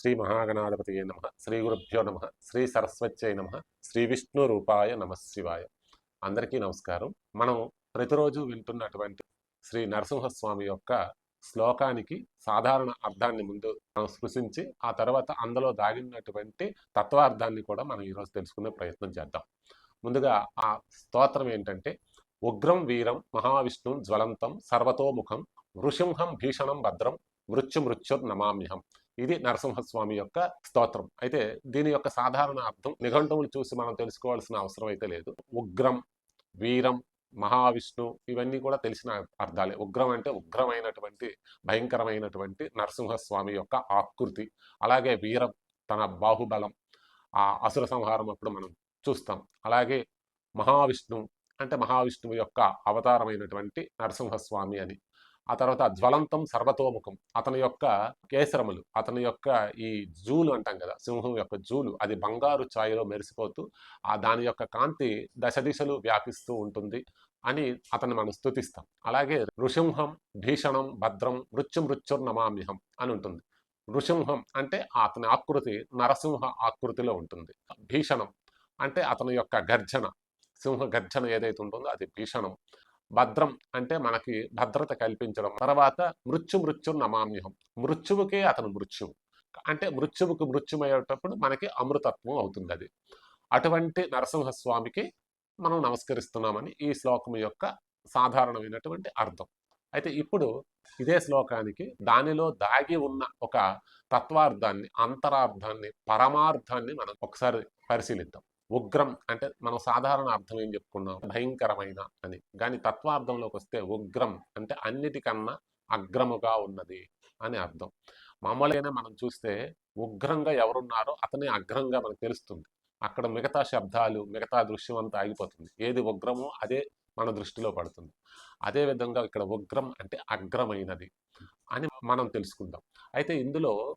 శ్రీ మహాగణాధిపతియే నమ. శ్రీ గురుభ్యో నమ. శ్రీ సరస్వత్యై నమ. శ్రీ విష్ణు రూపాయ నమశివాయ అందరికీ నమస్కారం. మనం ప్రతిరోజు వింటున్నటువంటి శ్రీ నరసింహస్వామి యొక్క శ్లోకానికి సాధారణ అర్థాన్ని ముందు మనం స్పృశించి ఆ తర్వాత అందులో దాగినటువంటి తత్వార్థాన్ని కూడా మనం ఈరోజు తెలుసుకునే ప్రయత్నం చేద్దాం. ముందుగా ఆ స్తోత్రం ఏంటంటే ఉగ్రం వీరం మహావిష్ణుం జ్వలంతం సర్వతోముఖం నృసింహం భీషణం భద్రం మృత్యు మృత్యుర్ నమామ్యహం ఇది నరసింహస్వామి యొక్క స్తోత్రం. అయితే దీని యొక్క సాధారణ అర్థం నిఘంటువులు చూసి మనం తెలుసుకోవాల్సిన అవసరం అయితే లేదు. ఉగ్రం వీరం మహావిష్ణు ఇవన్నీ కూడా తెలిసిన అర్థాలే. ఉగ్రం అంటే ఉగ్రమైనటువంటి భయంకరమైనటువంటి నరసింహస్వామి యొక్క ఆకృతి. అలాగే వీరం తన బాహుబలం ఆ అసుర సంహారం అప్పుడు మనం చూస్తాం. అలాగే మహావిష్ణు అంటే మహావిష్ణువు యొక్క అవతారమైనటువంటి నరసింహస్వామి అని ఆ తర్వాత జ్వలంతం సర్వతోముఖం. అతని యొక్క కేసరములు అతని యొక్క ఈ జూలు అంటాం కదా సింహం యొక్క జూలు అది బంగారు ఛాయలో మెరిసిపోతూ ఆ దాని యొక్క కాంతి దశ దిశలు వ్యాపిస్తూ ఉంటుంది అని అతన్ని మనం స్థుతిస్తాం అలాగే ఋషింహం భీషణం భద్రం మృత్యు మృత్యుర్నమామ్యహం అని ఉంటుంది. ఋషింహం అంటే అతని ఆకృతి నరసింహ ఆకృతిలో ఉంటుంది. భీషణం అంటే అతని యొక్క గర్జన సింహ గర్జన ఏదైతే ఉంటుందో అది భీషణం. భద్రం అంటే మనకి భద్రత కల్పించడం. తర్వాత మృత్యు మృత్యు నమామ్యహం. మృత్యువుకే అతను మృత్యువు. అంటే మృత్యువుకు మృత్యుమయ్యేటప్పుడు మనకి అమృతత్వం అవుతుంది అది అటువంటి నరసింహస్వామికి మనం నమస్కరిస్తున్నామని ఈ శ్లోకం యొక్క సాధారణమైనటువంటి అర్థం. అయితే ఇప్పుడు ఇదే శ్లోకానికి దానిలో దాగి ఉన్న ఒక తత్వార్థాన్ని అంతరార్థాన్ని పరమార్థాన్ని మనం ఒకసారి పరిశీలిద్దాం. ఉగ్రం. అంటే మనం సాధారణ అర్థం ఏం చెప్పుకున్నాం? భయంకరమైన అని. కానీ తత్వార్థంలోకి వస్తే ఉగ్రం అంటే అన్నిటికన్నా అగ్రముగా ఉన్నది అని అర్థం. మామూలుగానే మనం చూస్తే ఉగ్రంగా ఎవరున్నారో అతనే అగ్రంగా మనకు తెలుస్తుంది. అక్కడ మిగతా శబ్దాలు మిగతా దృశ్యం అంతా ఆగిపోతుంది. ఏది ఉగ్రమో అదే మన దృష్టిలో పడుతుంది. అదే విధంగా ఇక్కడ ఉగ్రం అంటే అగ్రమైనది అని మనం తెలుసుకుందాం. అయితే ఇందులో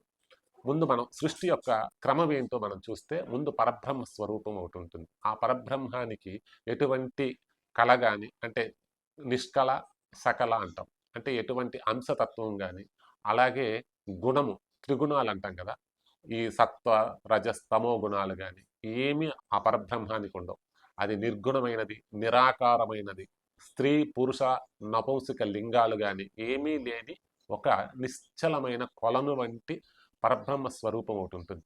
ముందు మనం సృష్టి యొక్క క్రమం ఏంటో మనం చూస్తే ముందు పరబ్రహ్మ స్వరూపం ఒకటి ఉంటుంది. ఆ పరబ్రహ్మానికి ఎటువంటి కళ కానీ అంటే నిష్కళ సకల అంటాం. అంటే ఎటువంటి అంశతత్వం కానీ అలాగే గుణము త్రిగుణాలు అంటాం కదా. ఈ సత్వ రజస్తమో గుణాలు కానీ ఏమీ ఆ పరబ్రహ్మానికి ఉండవు. అది నిర్గుణమైనది నిరాకారమైనది. స్త్రీ పురుష నపంసిక లింగాలు కానీ ఏమీ లేని ఒక నిశ్చలమైన కొలను వంటి పరబ్రహ్మ స్వరూపం ఒకటి ఉంటుంది.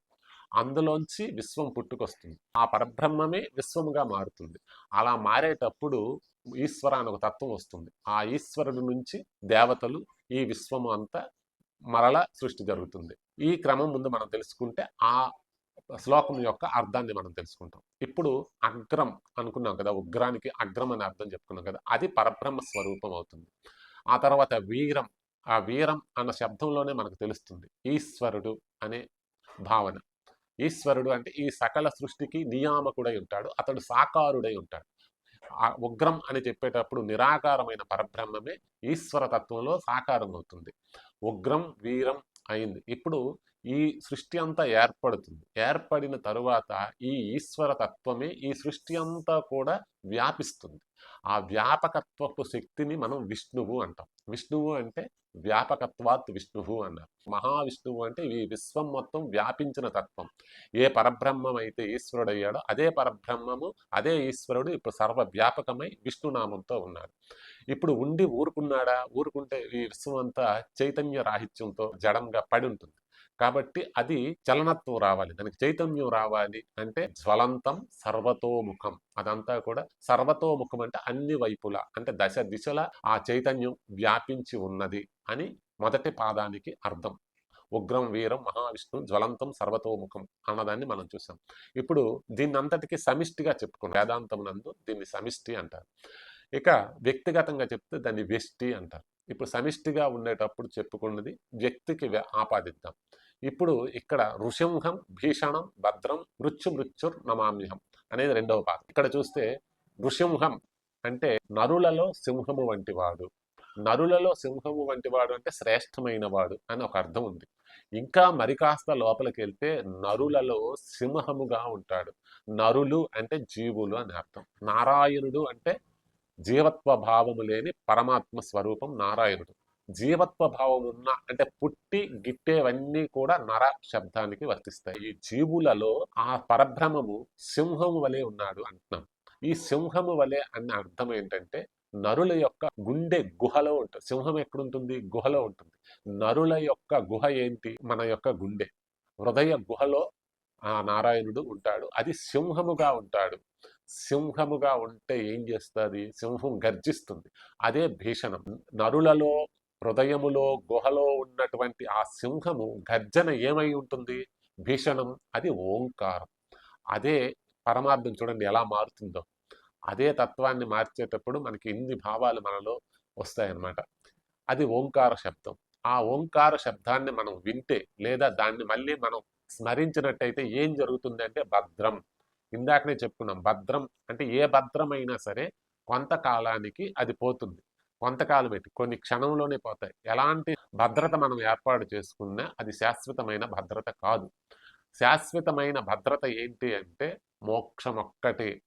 అందులోంచి విశ్వం పుట్టుకొస్తుంది. ఆ పరబ్రహ్మమే విశ్వముగా మారుతుంది. అలా మారేటప్పుడు ఈశ్వర అని ఒక తత్వం వస్తుంది. ఆ ఈశ్వరుడు నుంచి దేవతలు ఈ విశ్వము అంతా మరల సృష్టి జరుగుతుంది. ఈ క్రమం ముందు మనం తెలుసుకుంటే ఆ శ్లోకం యొక్క అర్థాన్ని మనం తెలుసుకుంటాం. ఇప్పుడు అగ్రం అనుకున్నాం కదా ఉగ్రానికి అగ్రం అనే అర్థం చెప్పుకున్నాం కదా అది పరబ్రహ్మ స్వరూపం అవుతుంది. ఆ తర్వాత వీరం ఆ వీరం అన్న శబ్దంలోనే మనకు తెలుస్తుంది. ఈశ్వరుడు అనే భావన. ఈశ్వరుడు అంటే ఈ సకల సృష్టికి నియామకుడై ఉంటాడు. అతడు సాకారుడై ఉంటాడు. ఆ ఉగ్రం అని చెప్పేటప్పుడు నిరాకారమైన పరబ్రహ్మమే ఈశ్వర తత్వంలో సాకారం అవుతుంది ఉగ్రం వీరం అయింది. ఇప్పుడు ఈ సృష్టి అంతా ఏర్పడుతుంది. ఏర్పడిన తరువాత ఈ ఈశ్వర తత్వమే ఈ సృష్టి అంతా కూడా వ్యాపిస్తుంది. ఆ వ్యాపకత్వపు శక్తిని మనం విష్ణువు అంటాం. విష్ణువు అంటే వ్యాపకత్వాత్ విష్ణువు అన్నారు. మహావిష్ణువు అంటే ఈ విశ్వం మొత్తం వ్యాపించిన తత్వం. ఏ పరబ్రహ్మం అయితే ఈశ్వరుడు అయ్యాడో అదే పరబ్రహ్మము అదే ఈశ్వరుడు ఇప్పుడు సర్వ వ్యాపకమై విష్ణునామంతో ఉన్నాడు. ఇప్పుడు ఉండి ఊరుకున్నాడా? ఊరుకుంటే ఈ విశ్వం అంతా చైతన్య రాహిత్యంతో జడంగా పడి ఉంటుంది. కాబట్టి అది చలనత్వం రావాలి. దానికి చైతన్యం రావాలి అంటే జ్వలంతం సర్వతోముఖం. అదంతా కూడా సర్వతోముఖం అంటే అన్ని వైపులా అంటే దశ దిశల ఆ చైతన్యం వ్యాపించి ఉన్నది అని మొదటి పాదానికి అర్థం. ఉగ్రం వీరం మహావిష్ణు జ్వలంతం సర్వతోముఖం అన్నదాన్ని మనం చూసాం. ఇప్పుడు దీన్ని అంతటికి సమిష్టిగా చెప్పుకున్నాం. వేదాంతం నందు దీన్ని సమిష్టి అంటారు. ఇక వ్యక్తిగతంగా చెప్తే దాన్ని వ్యష్టి అంటారు. ఇప్పుడు సమిష్టిగా ఉండేటప్పుడు చెప్పుకున్నది వ్యక్తికి ఆపాదిద్దాం. ఇప్పుడు ఇక్కడ ఋషంహం భీషణం భద్రం మృత్యు మృత్యుర్ నమామ్యహం అనేది రెండవ పాత్ర ఇక్కడ చూస్తే ఋషంహం అంటే నరులలో సింహము వంటివాడు. నరులలో సింహము వంటివాడు అంటే శ్రేష్టమైన వాడు అని ఒక అర్థం ఉంది. ఇంకా మరి కాస్త లోపలికి వెళ్తే నరులలో సింహముగా ఉంటాడు. నరులు అంటే జీవులు అని అర్థం. నారాయణుడు అంటే జీవత్వ భావము లేని పరమాత్మ స్వరూపం నారాయణుడు. జీవత్వ భావం ఉన్న అంటే పుట్టి గిట్టేవన్నీ కూడా నర శబ్దానికి వర్తిస్తాయి. ఈ జీవులలో ఆ పరబ్రహ్మము సింహము వలె ఉన్నాడు అంటున్నాం. ఈ సింహము వలె అన్న అర్థం ఏంటంటే నరుల యొక్క గుండె గుహలో ఉంటుంది. సింహం ఎక్కడుంటుంది? గుహలో ఉంటుంది. నరుల యొక్క గుహ ఏంటి? మన యొక్క గుండె. హృదయ గుహలో ఆ నారాయణుడు ఉంటాడు. అది సింహముగా ఉంటాడు. సింహముగా ఉంటే ఏం చేస్తుంది? సింహం గర్జిస్తుంది. అదే భీషణం. నరులలో హృదయములో గుహలో ఉన్నటువంటి ఆ సింహము గర్జన ఏమై ఉంటుంది? భీషణం అది ఓంకారం. అదే పరమార్థం చూడండి ఎలా మారుతుందో. అదే తత్వాన్ని మార్చేటప్పుడు మనకి ఇన్ని భావాలు మనలో వస్తాయన్నమాట. అది ఓంకార శబ్దం. ఆ ఓంకార శబ్దాన్ని మనం వింటే లేదా దాన్ని మళ్ళీ మనం స్మరించినట్టయితే ఏం జరుగుతుంది అంటే భద్రం. ఇందాకనే చెప్పుకున్నాం భద్రం అంటే ఏ భద్రమైనా సరే కొంతకాలానికి అది పోతుంది. కొంతకాలం పెట్టి కొన్ని క్షణంలోనే పోతాయి. ఎలాంటి భద్రత మనం ఏర్పాటు చేసుకున్నా అది శాశ్వతమైన భద్రత కాదు. శాశ్వతమైన భద్రత ఏంటి అంటే మోక్షం ఒక్కటే.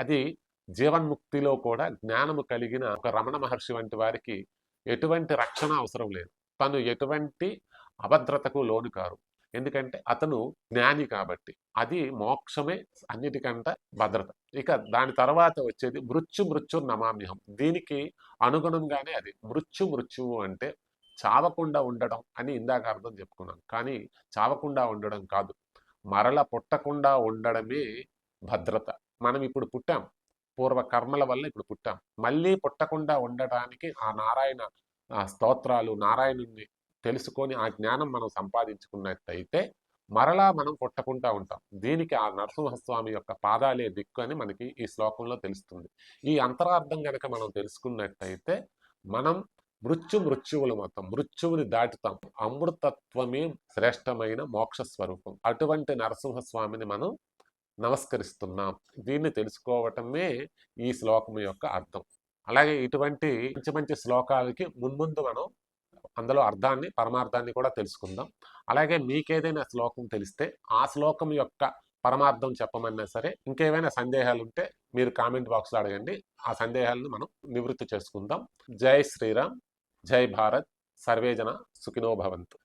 అది జీవన్ముక్తిలో కూడా జ్ఞానము కలిగిన ఒక రమణ మహర్షి వంటి వారికి ఎటువంటి రక్షణ అవసరం లేదు. తను ఎటువంటి అభద్రతకు లోను కారు ఎందుకంటే అతను జ్ఞాని కాబట్టి అది మోక్షమే అన్నిటికంట భద్రత. ఇక దాని తర్వాత వచ్చేది మృత్యు మృత్యు నమామ్యహం. దీనికి అనుగుణంగానే అది మృత్యు మృత్యువు అంటే చావకుండా ఉండడం అని ఇందాక అర్థం చెప్పుకున్నాం కానీ చావకుండా ఉండడం కాదు. మరల పుట్టకుండా ఉండడమే భద్రత. మనం ఇప్పుడు పుట్టాం. పూర్వ కర్మల వల్ల ఇప్పుడు పుట్టాం. మళ్ళీ పుట్టకుండా ఉండటానికి ఆ నారాయణ ఆ స్తోత్రాలు నారాయణుణ్ణి తెలుసుకొని ఆ జ్ఞానం మనం సంపాదించుకున్నట్టయితే మరలా మనం పుట్టకుండా ఉంటాం. దీనికి ఆ నరసింహస్వామి యొక్క పాదాలే దిక్కు అని మనకి ఈ శ్లోకంలో తెలుస్తుంది. ఈ అంతరార్థం కనుక మనం తెలుసుకున్నట్టయితే మనం మృత్యు మృత్యువులు మొత్తం మృత్యువుని దాటుతాం. అమృతత్వమే శ్రేష్టమైన మోక్ష స్వరూపం అటువంటి నరసింహస్వామిని మనం నమస్కరిస్తున్నాం. దీన్ని తెలుసుకోవటమే ఈ శ్లోకం యొక్క అర్థం. అలాగే ఇటువంటి మంచి మంచి శ్లోకాలకి మున్ముందు మనం అందులో అర్థాన్ని పరమార్థాన్ని కూడా తెలుసుకుందాం. అలాగే మీకేదైనా శ్లోకం తెలిస్తే ఆ శ్లోకం యొక్క పరమార్థం చెప్పమన్నా సరే ఇంకేమైనా సందేహాలు ఉంటే మీరు కామెంట్ బాక్స్లో అడగండి. ఆ సందేహాలను మనం నివృత్తి చేసుకుందాం. జై శ్రీరామ్ జై భారత్ సర్వేజన సుఖినో భవంతు.